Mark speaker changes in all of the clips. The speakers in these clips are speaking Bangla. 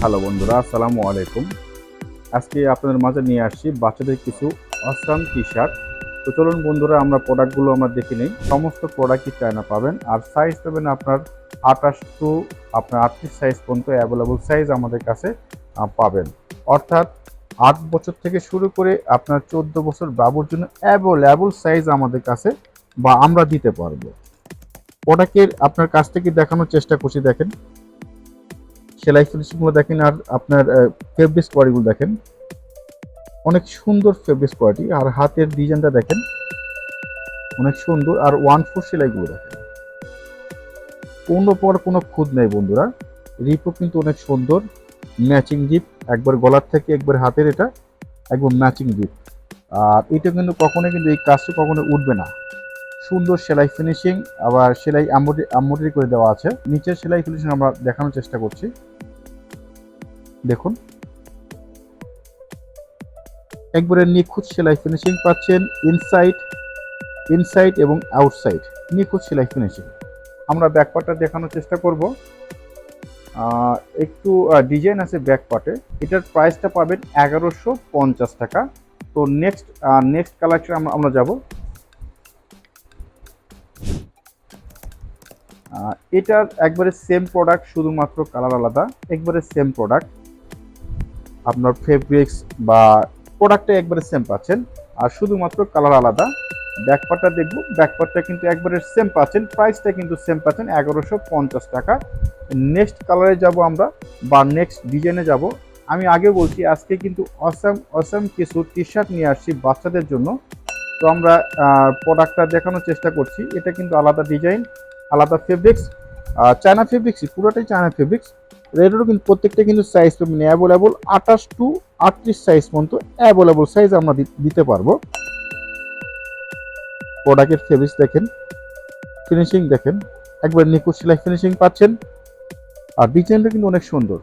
Speaker 1: হ্যালো বন্ধুরা, আসসালামু আলাইকুম। আজকে আপনাদের মাঝে নিয়ে আসছি বাচ্চাদের কিছু অশ্রাম টি শার্ট তো চলুন বন্ধুরা, আমরা প্রোডাক্টগুলো আমরা দেখে নিই। সমস্ত প্রোডাক্টই চায়না পাবেন। আর সাইজ পাবেন আপনার আঠাশ টু আপনার আটত্রিশ সাইজ পর্যন্ত অ্যাভেলেবল সাইজ আমাদের কাছে পাবেন। অর্থাৎ আট বছর থেকে শুরু করে আপনার চোদ্দ বছর বাবুর জন্য অ্যাভেলেবল সাইজ আমাদের কাছে বা আমরা দিতে পারব। প্রোডাক্টের আপনার কাছ থেকে দেখানোর চেষ্টা করছি, দেখেন। সেলাই ফিনিশিংগুলো দেখেন আর আপনার ফেব্রিক্স কোয়ালিটিগুলো দেখেন। অনেক সুন্দর ফেব্রিক্স কোয়ালিটি আর হাতের ডিজাইনটা দেখেন। অনেক সুন্দর, আর ওয়ান ফোর সেলাইগুলো দেখেন। কোনো পর কোনো খুদ নেই বন্ধুরা। রিপও কিন্তু অনেক সুন্দর ম্যাচিং জিপ একবার গলার থেকে একবার হাতের এটা একবার ম্যাচিং জিপ আর এটা কিন্তু কখনোই কিন্তু এই কাজটা কখনো উঠবে না। সুন্দর সেলাই ফিনিশিং আবার সেলাই এম্ব্রয়ডারি করে দেওয়া আছে। নিচের সেলাই ফিনিশিং আমরা দেখানোর চেষ্টা করছি। দেখুন। একবারে নিখুঁত সেলাই ফিনিশিং পাচ্ছেন ইনসাইড ইনসাইড এবং আউটসাইড নিখুঁত সেলাই ফিনিশিং আমরা ব্যাকপার্টটা দেখানোর চেষ্টা করব। একটু ডিজাইন আছে ব্যাকপার্টে এটার প্রাইসটা পাবেন এগারোশো পঞ্চাশ টাকা। তো নেক্সট নেক্সট কালেকশন আমরা আমরা যাব। এটার একবারে সেম প্রোডাক্ট শুধুমাত্র কালার আলাদা, একবারে সেম প্রোডাক্ট আপনার ফেব্রিক্স বা প্রোডাক্টটা একবারে সেম পাচ্ছেন, আর শুধুমাত্র কালার আলাদা। ব্যাকপার্টটা দেখব ব্যাকপার্টটা কিন্তু একবারে সেম পাচ্ছেন প্রাইসটা কিন্তু সেম পাচ্ছেন, এগারোশো পঞ্চাশ টাকা। নেক্সট কালারে যাব আমরা, বা নেক্সট ডিজাইনে যাব। আমি আগে বলছি, আজকে কিন্তু অসাম অসাম কিছু টি শার্ট নিয়ে আসছি বাচ্চাদের জন্য। তো আমরা প্রোডাক্টটা দেখানোর চেষ্টা করছি, এটা কিন্তু আলাদা ডিজাইন আলাদা ফেব্রিক্স চায়না ফেব্রিক্সই পুরোটাই চায়না ফেব্রিক্স এটারও কিন্তু প্রত্যেকটা কিন্তু সাইজ পাবেন অ্যাভেলেবল আঠাশ টু আটত্রিশ সাইজ পর্যন্ত অ্যাভেলেবল সাইজ আমরা দিতে পারব। প্রোডাক্টের ফেব্রিক্স দেখেন ফিনিশিং দেখেন, একবার নিখুঁত সেলাই ফিনিশিং পাচ্ছেন। আর ডিজাইনটা কিন্তু অনেক সুন্দর,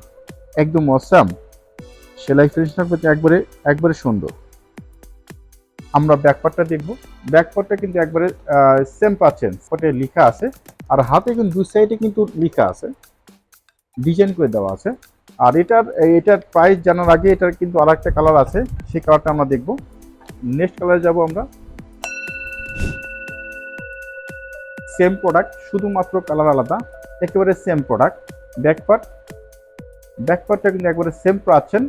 Speaker 1: একদম অসাম সেলাই ফিনিশিং থাকবে একবারে একবারে সুন্দর। আমরা ব্যাকপার্টটা দেখব। ব্যাকপার্টটা কিন্তু একবারে সেম পাচ্ছেন ফটে লেখা আছে। আর হাতে কিন্তু দুই সাইডে কিন্তু লেখা আছে। ডিজাইন করে দেওয়া আছে। আর এটার এটার প্রাইস জানার আগে এটার কিন্তু আর একটা কালার আছে সেই কালারটা আমরা দেখব। নেক্সট কালারে যাব আমরা। সেম প্রোডাক্ট শুধুমাত্র কালার আলাদা। একেবারে সেম প্রোডাক্ট ব্যাকপার্ট ব্যাকপার্টটা কিন্তু একবারে সেম পাচ্ছেন।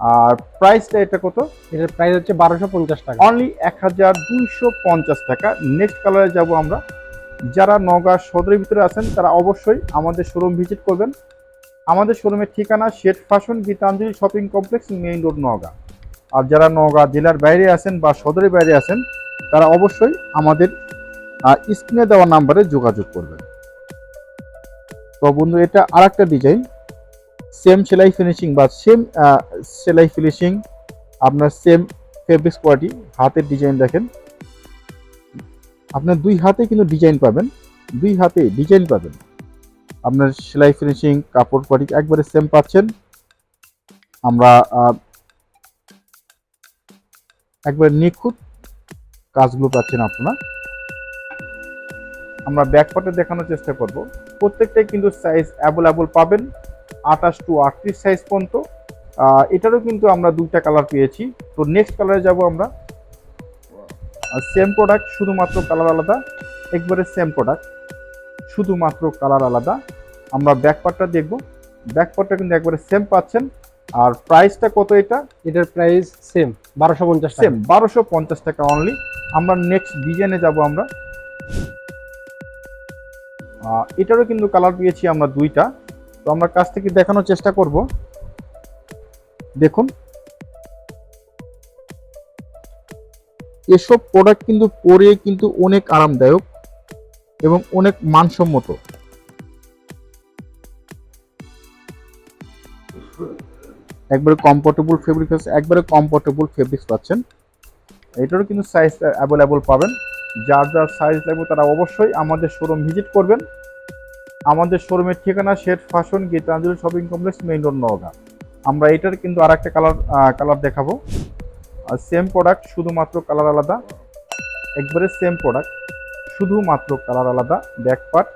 Speaker 1: আর প্রাইসটা এটা কত?
Speaker 2: এটার প্রাইস হচ্ছে বারোশো পঞ্চাশ টাকা।
Speaker 1: অনলি এক হাজার দুইশো পঞ্চাশ টাকা। নেক্সট কালারে যাব আমরা। যারা নগা সদরের ভিতরে আছেন, তারা অবশ্যই আমাদের শোরুম ভিজিট করবেন। আমাদের শোরুমের ঠিকানা Seth fashion Gitanjali shopping complex, main road Naga আর যারা নগা জেলার বাইরে আছেন বা সদরের বাইরে আছেন, তারা অবশ্যই আমাদের স্ক্রিনে দেওয়া নাম্বারে যোগাযোগ করবেন। তো বন্ধু, এটা আরেকটা ডিজাইন সেম সেলাই ফিনিশিং বা সেম সেলাই ফিনিশিং আপনার সেম ফেব্রিক্স কোয়ালিটি হাতের ডিজাইন দেখেন। আপনার দুই হাতে কিন্তু ডিজাইন পাবেন। দুই হাতে ডিজাইন পাবেন। আপনার সেলাই ফিনিশিং কাপড় কোয়ালিটি একবারে সেম পাচ্ছেন। আমরা একবারে নিখুঁত কাজগুলো পাচ্ছেন আপনারা। আমরা ব্যাক পার্টে দেখানোর চেষ্টা করব। প্রত্যেকটাই কিন্তু সাইজ অ্যাভেলেবল পাবেন। আঠাশ টু আটত্রিশ সাইজ পর্যন্ত। এটারও কিন্তু আমরা দুইটা কালার পেয়েছি। তো নেক্সট কালারে যাব আমরা। সেম প্রোডাক্ট শুধুমাত্র কালার আলাদা। একবারে সেম প্রোডাক্ট শুধুমাত্র কালার আলাদা। আমরা ব্যাক পার্টটা দেখব। ব্যাক পার্টটা কিন্তু একবারে সেম পাচ্ছেন। আর প্রাইসটা কত এটা?
Speaker 2: এটার প্রাইস সেম বারোশো পঞ্চাশ
Speaker 1: সেম বারোশো পঞ্চাশ টাকা অনলি আমরা নেক্সট ডিজাইনে যাব আমরা। এটারও কিন্তু কালার পেয়েছি আমরা দুইটা। তো আমরা কাছ থেকে দেখানোর চেষ্টা করব। দেখুন। এসব প্রোডাক্ট কিন্তু পরে কিন্তু অনেক আরামদায়ক এবং অনেক মানসম্মত। একবারে কমফোর্টেবল ফেব্রিক আছে, একবারে কমফোর্টেবল ফেব্রিক্স পাচ্ছেন। এটারও কিন্তু সাইজ অ্যাভেলেবল পাবেন। যার যার সাইজ লাগবে তারা অবশ্যই আমাদের শোরুম ভিজিট করবেন। আমাদের শোরুমের ঠিকানা Seth fashion Gitanjali shopping complex main road Naogaon. আমরা এটার কিন্তু আর একটা কালার কালার দেখাবো। আর সেম প্রোডাক্ট শুধুমাত্র কালার আলাদা। একবারে সেম প্রোডাক্ট শুধুমাত্র কালার আলাদা ব্যাক পার্ট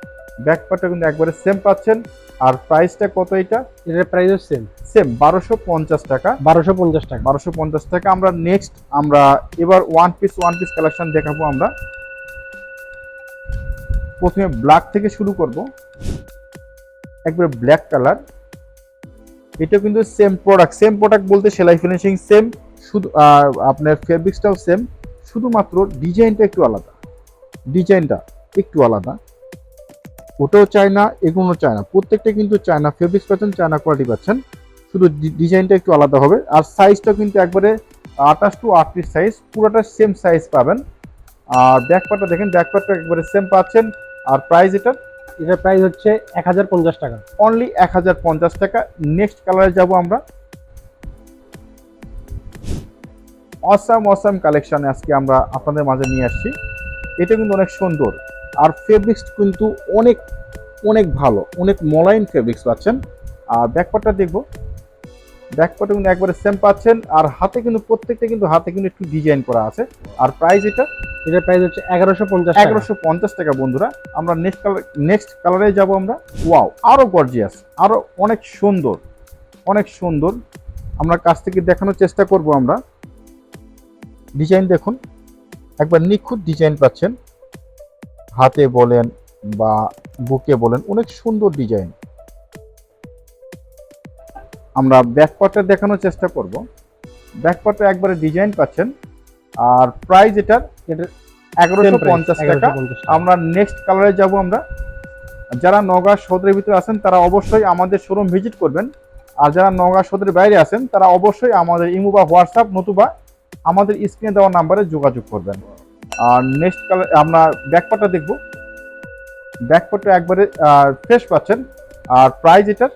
Speaker 1: ব্যাক পার্টটা কিন্তু একবারে সেম পাচ্ছেন। আর প্রাইসটা কত এটা?
Speaker 2: এটার প্রাইসও সেম
Speaker 1: সেম বারোশো পঞ্চাশ টাকা।
Speaker 2: বারোশো পঞ্চাশ টাকা।
Speaker 1: বারোশো পঞ্চাশ টাকা। আমরা নেক্সট আমরা এবার one piece one piece collection দেখাবো আমরা। প্রথমে ব্ল্যাক থেকে শুরু করব। একবারে ব্ল্যাক কালার এটা কিন্তু সেম প্রোডাক্ট সেম প্রোডাক্ট বলতে সেলাই ফিনিশিং সেম শুধু আপনার ফেব্রিক্সটাও সেম শুধুমাত্র ডিজাইনটা একটু আলাদা। ডিজাইনটা একটু আলাদা। ওটাও চায় না এগুলো চায় না প্রত্যেকটা কিন্তু চায়না ফেব্রিক্স পাচ্ছেন চায়না কোয়ালিটি পাচ্ছেন। শুধু ডিজাইনটা একটু আলাদা হবে। আর সাইজটা কিন্তু একবারে আঠাশ টু আটত্রিশ সাইজ পুরোটা সেম সাইজ পাবেন। আর ব্যাক পার্টটা দেখেন ব্যাক পার্টটা একবারে সেম পাচ্ছেন। আর প্রাইস এটা
Speaker 2: এটার প্রাইস হচ্ছে এক হাজার পঞ্চাশ টাকা।
Speaker 1: অনলি এক হাজার পঞ্চাশ টাকা। নেক্সট কালারে যাব আমরা। অসাম অসাম কালেকশনে আজকে আমরা আপনাদের মাঝে নিয়ে আসছি। এটা কিন্তু অনেক সুন্দর। আর ফেব্রিক্স কিন্তু অনেক অনেক ভালো অনেক মলাইন ফেব্রিক্স পাচ্ছেন। আর ব্যাকপার্টটা দেখব। ব্যাকপার্টে কিন্তু একবারে সেম পাচ্ছেন। আর হাতে কিন্তু প্রত্যেকটা কিন্তু হাতে কিন্তু একটু ডিজাইন করা আছে। আর প্রাইস এটা?
Speaker 2: এটার প্রাইস হচ্ছে এগারোশো পঞ্চাশ
Speaker 1: এগারোশো পঞ্চাশ টাকা বন্ধুরা। আমরা নেক্সট কালার নেক্সট কালারে যাব আমরা। ওয়াও আরও গর্জিয়াস আরও অনেক সুন্দর অনেক সুন্দর। আমরা কাছ থেকে দেখানোর চেষ্টা করব আমরা। ডিজাইন দেখুন। একবার নিখুঁত ডিজাইন পাচ্ছেন। হাতে বলেন বা বুকে বলেন অনেক সুন্দর ডিজাইন। আমরা ব্যাকপার্টটা দেখানোর চেষ্টা করব। ব্যাকপার্টে একবারে ডিজাইন পাচ্ছেন। আর প্রাইস এটার
Speaker 2: এটার
Speaker 1: এগারোশো পঞ্চাশ টাকা। আমরা নেক্সট কালারে যাব আমরা। যারা নগা সদরের ভিতরে আছেন তারা অবশ্যই আমাদের শোরুম ভিজিট করবেন। আর যারা নগা সদরের বাইরে আছেন তারা অবশ্যই আমাদের ইমো বা হোয়াটসঅ্যাপ নতুবা আমাদের স্ক্রিনে দেওয়া নাম্বারে যোগাযোগ করবেন। আর নেক্সট কালার আমরা ব্যাকপাটটা দেখব। ব্যাকপাটটা একবারে ফ্রেশ পাচ্ছেন। আর প্রাইস এটার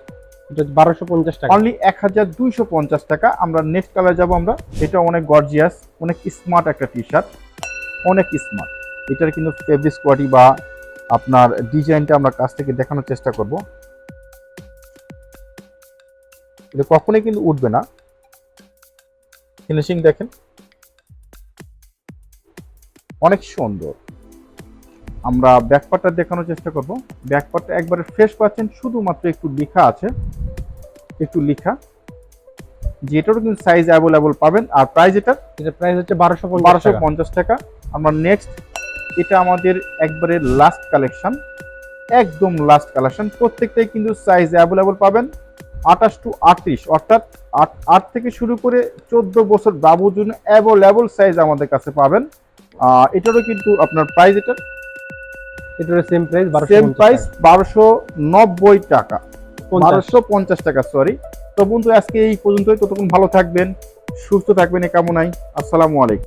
Speaker 2: এটা বারোশো পঞ্চাশ টাকা।
Speaker 1: অনলি এক হাজার দুইশো পঞ্চাশ টাকা। আমরা নেক্সট কালার যাব আমরা। এটা অনেক গর্জিয়াস অনেক স্মার্ট একটা টি শার্ট অনেক স্মার্ট এটার কিন্তু ফেব্রিক্স কোয়ালিটি বা আপনার ডিজাইনটা আমরা কাছ থেকে দেখানোর চেষ্টা করব। এটা কখনোই কিন্তু উঠবে না। ফিনিশিং দেখেন। অনেক সুন্দর। আমরা ব্যাকপার্টটা দেখানোর চেষ্টা করব। ব্যাকপার্টটা একবারে ফ্রেশ পাচ্ছেন শুধুমাত্র একটু লেখা আছে। একটু লেখা। যেটারও কিন্তু সাইজ অ্যাভেলেবল পাবেন। আর প্রাইস এটা
Speaker 2: এটার প্রাইস হচ্ছে বারোশো
Speaker 1: বারোশো
Speaker 2: টাকা।
Speaker 1: পঞ্চাশ টাকা। আমরা নেক্সট এটা আমাদের একবারে লাস্ট কালেকশন একদম লাস্ট কালেকশন প্রত্যেকটাই কিন্তু সাইজ অ্যাভেলেবল পাবেন। আঠাশ টু আটত্রিশ। অর্থাৎ আট আট থেকে শুরু করে চোদ্দ বছর বাবুর জন্য অ্যাভেলেবল সাইজ আমাদের কাছে পাবেন। এটারও কিন্তু আপনার প্রাইস এটা?
Speaker 2: এটার সেম প্রাইস
Speaker 1: সেম প্রাইস বারোশো নব্বই টাকা। বারোশো পঞ্চাশ টাকা সরি তো বন্ধু আজকে এই পর্যন্তই। ততক্ষণ ভালো থাকবেন সুস্থ থাকবেন এ কামনাই আসসালামু আলাইকুম।